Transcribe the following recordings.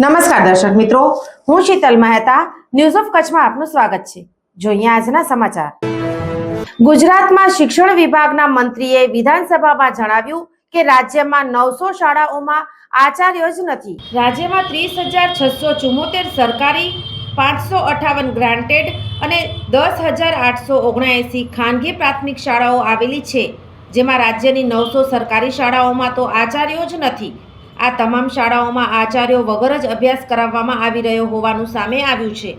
નમસ્કાર દર્શક મિત્રો, હું શીતલ મહેતા ન્યૂઝ ઓફ કચ્છમાં આપનું સ્વાગત છે. જોઈએ આજના સમાચાર. ગુજરાતમાં શિક્ષણ વિભાગના મંત્રીએ વિધાનસભામાં જણાવ્યું કે રાજ્યમાં નવસો શાળાઓમાં આચાર્યો જ નથી. રાજ્યમાં ત્રીસ હજાર છસો ચુમ્મોતેર સરકારી, પાંચસો અઠાવન ગ્રાન્ટેડ અને દસ હજાર આઠસો ઓગણએંસી ખાનગી પ્રાથમિક શાળાઓ આવેલી છે, જેમાં રાજ્યની નવસો સરકારી શાળાઓમાં તો આચાર્યો જ નથી. આ તમામ શાળાઓમાં આચાર્યો વગર જ અભ્યાસ કરાવવામાં આવી રહ્યો હોવાનું સામે આવ્યું છે.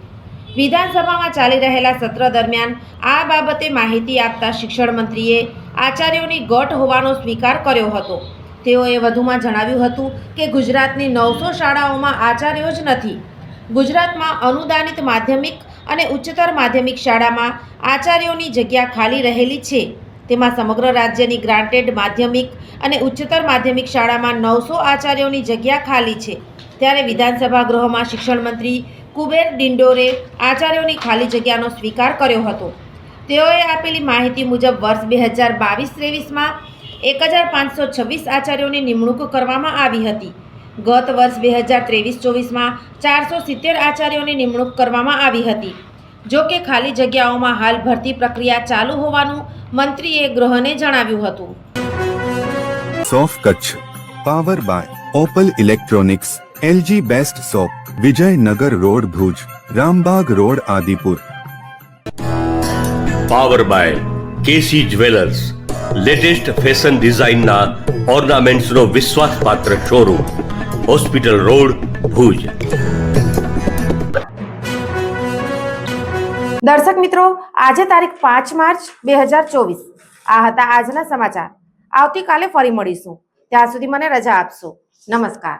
વિધાનસભામાં ચાલી રહેલા સત્ર દરમિયાન આ બાબતે માહિતી આપતા શિક્ષણ મંત્રીએ આચાર્યોની ગટ હોવાનો સ્વીકાર કર્યો હતો. તેઓએ વધુમાં જણાવ્યું હતું કે ગુજરાતની નવસો શાળાઓમાં આચાર્યો જ નથી. ગુજરાતમાં અનુદાનિત માધ્યમિક અને ઉચ્ચતર માધ્યમિક શાળામાં આચાર્યોની જગ્યા ખાલી રહેલી છે. તેમાં સમગ્ર રાજ્યની ગ્રાન્ટેડ માધ્યમિક અને ઉચ્ચતર માધ્યમિક શાળામાં નવસો આચાર્યોની જગ્યા ખાલી છે. ત્યારે વિધાનસભા ગૃહમાં શિક્ષણ મંત્રી કુબેર ડિંડોરે આચાર્યોની ખાલી જગ્યાનો સ્વીકાર કર્યો હતો. તેઓએ આપેલી માહિતી મુજબ વર્ષ બે હજાર બાવીસ ત્રેવીસમાં એક હજાર પાંચસો છવ્વીસ આચાર્યોની નિમણૂક કરવામાં આવી હતી. ગત વર્ષ બે હજાર ત્રેવીસ ચોવીસમાં ચારસો સિત્તેર આચાર્યોની નિમણૂક કરવામાં આવી હતી. જો કે ખાલી જગ્યાઓમાં હાલ ભરતી પ્રક્રિયા ચાલુ હોવાનું મંત્રીએ ગૃહને જણાવ્યું હતું. સોફ Kutch power by Opal electronics LG best shop Vijaynagar road Bhuj Rambag road Adipur. Power by KC jewellers latest fashion ડિઝાઇનના ઓર્નામેન્ટ્સનો વિશ્વાસપાત્ર શોરૂમ હોસ્પિટલ રોડ ભુજ. દર્શક મિત્રો, આજે તારીખ પાંચ માર્ચ બે હજાર ચોવીસ. આ હતા આજના સમાચાર. આવતીકાલે ફરી મળીશું. ત્યાં સુધી મને રજા આપશો. નમસ્કાર.